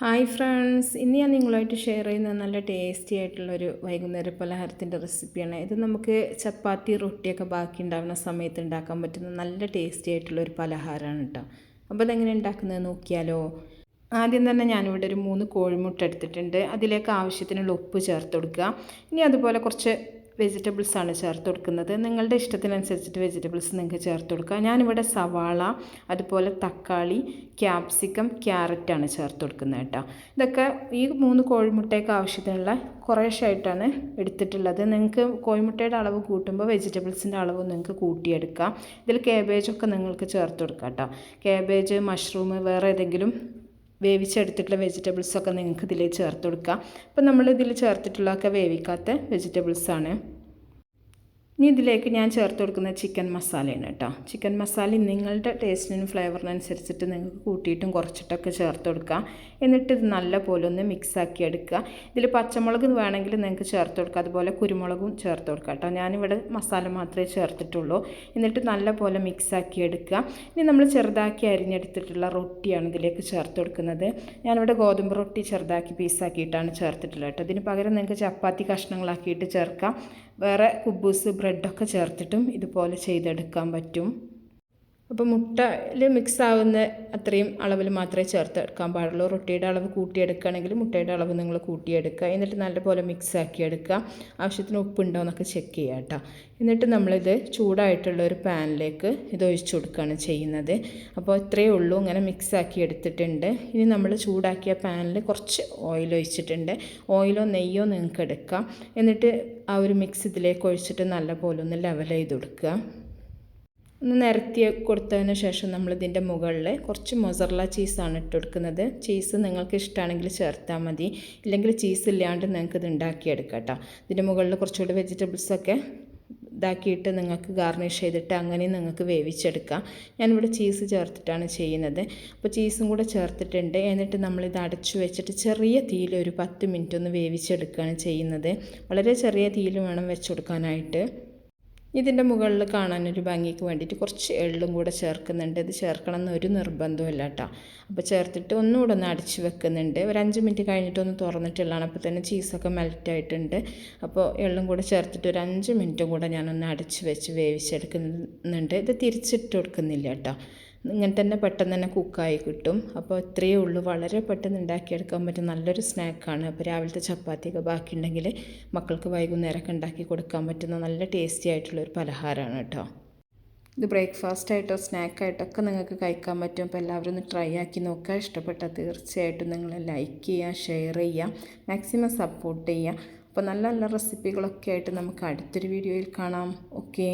Hi friends ഇന്ന് ഞാൻ നിങ്ങളുമായിട്ട് ഷെയർ ചെയ്യുന്ന നല്ല ടേസ്റ്റി ആയിട്ടുള്ളൊരു വൈകുന്നേര പലഹാരത്തിന്റെ റെസിപ്പിയാണ് ഇത് നമുക്ക് ചപ്പാത്തി റൊട്ടിയൊക്കെ ബാക്കി ഉണ്ടാകുന്ന സമയത്ത് ഉണ്ടാക്കാൻ പറ്റുന്ന നല്ല ടേസ്റ്റി ആയിട്ടുള്ളൊരു പലഹാരമാണ് കേട്ടോ അപ്പോൾ അതെങ്ങനെ ഉണ്ടാക്കുന്നത് നോക്കിയാലോ? ആദ്യം തന്നെ ഞാനിവിടെ ഒരു മൂന്ന് കോഴിമുട്ട എടുത്തിട്ടുണ്ട്. അതിലേക്ക് ആവശ്യത്തിനുള്ള ഉപ്പ് ചേർത്ത് കൊടുക്കുക. ഇനി അതുപോലെ കുറച്ച് വെജിറ്റബിൾസ് ആണ് ചേർത്ത് കൊടുക്കുന്നത്. നിങ്ങളുടെ ഇഷ്ടത്തിനനുസരിച്ചിട്ട് വെജിറ്റബിൾസ് നിങ്ങൾക്ക് ചേർത്ത് കൊടുക്കുക ഞാനിവിടെ സവാള അതുപോലെ തക്കാളി ക്യാപ്സിക്കം ക്യാരറ്റാണ് ചേർത്ത് കൊടുക്കുന്നത് കേട്ടോ. ഇതൊക്കെ ഈ മൂന്ന് കോഴിമുട്ടയ്ക്ക് ആവശ്യത്തിനുള്ള കുറേശ്ശായിട്ടാണ് എടുത്തിട്ടുള്ളത്. നിങ്ങൾക്ക് കോഴിമുട്ടയുടെ അളവ് കൂട്ടുമ്പോൾ വെജിറ്റബിൾസിന്റെ അളവ് നിങ്ങൾക്ക് കൂട്ടിയെടുക്കാം. ഇതിൽ കേബേജൊക്കെ നിങ്ങൾക്ക് ചേർത്ത് കൊടുക്കാം കേട്ടോ. കേബേജ് മഷ്റൂം വേറെ ഏതെങ്കിലും വേവിച്ചെടുത്തിട്ടുള്ള വെജിറ്റബിൾസൊക്കെ നിങ്ങൾക്ക് ഇതിൽ ചേർത്ത് കൊടുക്കാം. അപ്പോൾ നമ്മൾ ഇതിൽ ചേർത്തിട്ടുള്ളതൊക്കെ വേവിക്കാത്ത വെജിറ്റബിൾസാണ് ഇനി ഇതിലേക്ക് ഞാൻ ചേർത്ത് കൊടുക്കുന്ന ചിക്കൻ മസാലയാണ് കേട്ടോ. ചിക്കൻ മസാല നിങ്ങളുടെ ടേസ്റ്റിനും ഫ്ലേവറിനനുസരിച്ചിട്ട് നിങ്ങൾക്ക് കൂട്ടിയിട്ടും കുറച്ചിട്ടൊക്കെ ചേർത്ത് കൊടുക്കുക. എന്നിട്ട് ഇത് നല്ല പോലെ ഒന്ന് മിക്സാക്കി എടുക്കുക. ഇതിൽ പച്ചമുളക് വേണമെങ്കിൽ നിങ്ങൾക്ക് ചേർത്ത് കൊടുക്കുക അതുപോലെ കുരുമുളകും ചേർത്ത് കൊടുക്കുക കേട്ടോ. ഞാനിവിടെ മസാല മാത്രമേ ചേർത്തിട്ടുള്ളൂ. എന്നിട്ട് നല്ല പോലെ മിക്സാക്കി എടുക്കുക. ഇനി നമ്മൾ ചെറുതാക്കി അരിഞ്ഞെടുത്തിട്ടുള്ള റൊട്ടിയാണ് ഇതിലേക്ക് ചേർത്ത് കൊടുക്കുന്നത്. ഞാനിവിടെ ഗോതമ്പ് റൊട്ടി ചെറുതാക്കി പീസാക്കിയിട്ടാണ് ചേർത്തിട്ടുള്ളത് കേട്ടോ. ഇതിന് പകരം നിങ്ങൾക്ക് ചപ്പാത്തി കഷ്ണങ്ങളാക്കിയിട്ട് ചേർക്കാം. വേറെ കുബ്ബൂസ് ബ്രെഡൊക്കെ ചേർത്തിട്ടും ഇതുപോലെ ചെയ്തെടുക്കാൻ പറ്റും. അപ്പോൾ മുട്ടയിൽ മിക്സ് ആവുന്ന അത്രയും അളവിൽ മാത്രമേ ചേർത്തെടുക്കാൻ പാടുള്ളൂ. റൊട്ടിയുടെ അളവ് കൂട്ടിയെടുക്കുകയാണെങ്കിൽ മുട്ടയുടെ അളവ് നിങ്ങൾ കൂട്ടിയെടുക്കുക. എന്നിട്ട് നല്ലപോലെ മിക്സ് ആക്കിയെടുക്കുക ആവശ്യത്തിന് ഉപ്പുണ്ടോ എന്നൊക്കെ ചെക്ക് ചെയ്യുക കേട്ടോ. എന്നിട്ട് നമ്മളിത് ചൂടായിട്ടുള്ള ഒരു പാനിലേക്ക് ഇത് ഒഴിച്ചു കൊടുക്കുകയാണ് ചെയ്യുന്നത്. അപ്പോൾ ഇത്രയേ ഉള്ളൂ. ഇങ്ങനെ മിക്സ് ആക്കി എടുത്തിട്ടുണ്ട്. ഇനി നമ്മൾ ചൂടാക്കിയ പാനിൽ കുറച്ച് ഓയിൽ ഒഴിച്ചിട്ടുണ്ട്. ഓയിലോ നെയ്യോ നിങ്ങൾക്ക് എടുക്കാം. എന്നിട്ട് ആ ഒരു മിക്സ് ഇതിലേക്ക് ഒഴിച്ചിട്ട് നല്ലപോലെ ഒന്ന് ലെവൽ ചെയ്ത് കൊടുക്കുക. ഒന്ന് നിരത്തി കൊടുത്തതിന് ശേഷം നമ്മൾ ഇതിന്റെ മുകളിൽ കുറച്ച് മൊസറല ചീസാണ് ഇട്ട് കൊടുക്കുന്നത് ചീസ് നിങ്ങൾക്ക് ഇഷ്ടമാണെങ്കിൽ ചേർത്താൽ മതി. ഇല്ലെങ്കിൽ ചീസ് ഇല്ലാണ്ട് നിങ്ങൾക്ക് ഇത് ഉണ്ടാക്കിയെടുക്കാം കേട്ടോ ഇതിന്റെ മുകളിൽ കുറച്ചുകൂടി വെജിറ്റബിൾസൊക്കെ ഇതാക്കിയിട്ട് നിങ്ങൾക്ക് ഗാർണിഷ് ചെയ്തിട്ട് അങ്ങനെ നിങ്ങൾക്ക് വേവിച്ചെടുക്കാം. ഞാനിവിടെ ചീസ് ചേർത്തിട്ടാണ് ചെയ്യുന്നത്. അപ്പോൾ ചീസും കൂടെ ചേർത്തിട്ടുണ്ട്. എന്നിട്ട് നമ്മളിത് അടച്ചു വെച്ചിട്ട് ചെറിയ തീയിൽ ഒരു പത്ത് മിനിറ്റ് ഒന്ന് വേവിച്ചെടുക്കുകയാണ് ചെയ്യുന്നത്. വളരെ ചെറിയ തീയിൽ വേണം വെച്ചെടുക്കാനായിട്ട് ഇതിന്റെ മുകളിൽ കാണാനൊരു ഭംഗിക്ക് വേണ്ടിയിട്ട് കുറച്ച് എള്ളും കൂടെ ചേർക്കുന്നുണ്ട്. ഇത് ചേർക്കണം എന്നൊരു നിർബന്ധമില്ല കേട്ടോ. അപ്പോൾ ചേർത്തിട്ട് ഒന്നുകൂടെ ഒന്ന് അടിച്ച് വെക്കുന്നുണ്ട്. ഒരു അഞ്ച് മിനിറ്റ് കഴിഞ്ഞിട്ട് ഒന്ന് തുറന്നിട്ടുള്ളതാണ് അപ്പോൾ തന്നെ ചീസൊക്കെ മെൽറ്റായിട്ടുണ്ട് അപ്പോൾ എള്ളും കൂടെ ചേർത്തിട്ട് ഒരു അഞ്ച് മിനിറ്റും കൂടെ ഞാനൊന്ന് അടിച്ച് വെച്ച് വേവിച്ചെടുക്കുന്നുണ്ട്. ഇത് തിരിച്ചിട്ട് കൊടുക്കുന്നില്ല കേട്ടോ. ഇങ്ങനെ തന്നെ പെട്ടെന്ന് തന്നെ കുക്കായി കിട്ടും. അപ്പോൾ ഇത്രയേ ഉള്ളൂ. വളരെ പെട്ടെന്ന് ഉണ്ടാക്കിയെടുക്കാൻ പറ്റും നല്ലൊരു സ്നാക്കാണ്. അപ്പോൾ രാവിലത്തെ ചപ്പാത്തിയൊക്കെ ബാക്കിയുണ്ടെങ്കിൽ മക്കൾക്ക് വൈകുന്നേരമൊക്കെ ഉണ്ടാക്കി കൊടുക്കാൻ പറ്റുന്ന നല്ല ടേസ്റ്റി ആയിട്ടുള്ള ഒരു പലഹാരമാണ് കേട്ടോ. ഇത് ബ്രേക്ക്ഫാസ്റ്റ് ആയിട്ടോ സ്നാക്കായിട്ടൊക്കെ നിങ്ങൾക്ക് കഴിക്കാൻ പറ്റും. അപ്പോൾ എല്ലാവരും ഒന്ന് ട്രൈ ആക്കി നോക്കുക. ഇഷ്ടപ്പെട്ടാൽ തീർച്ചയായിട്ടും നിങ്ങൾ ലൈക്ക് ചെയ്യുക ഷെയർ ചെയ്യുക മാക്സിമം സപ്പോർട്ട് ചെയ്യുക. അപ്പോൾ നല്ല നല്ല റെസിപ്പികളൊക്കെ ആയിട്ട് നമുക്ക് അടുത്തൊരു വീഡിയോയിൽ കാണാം. ഓക്കേ.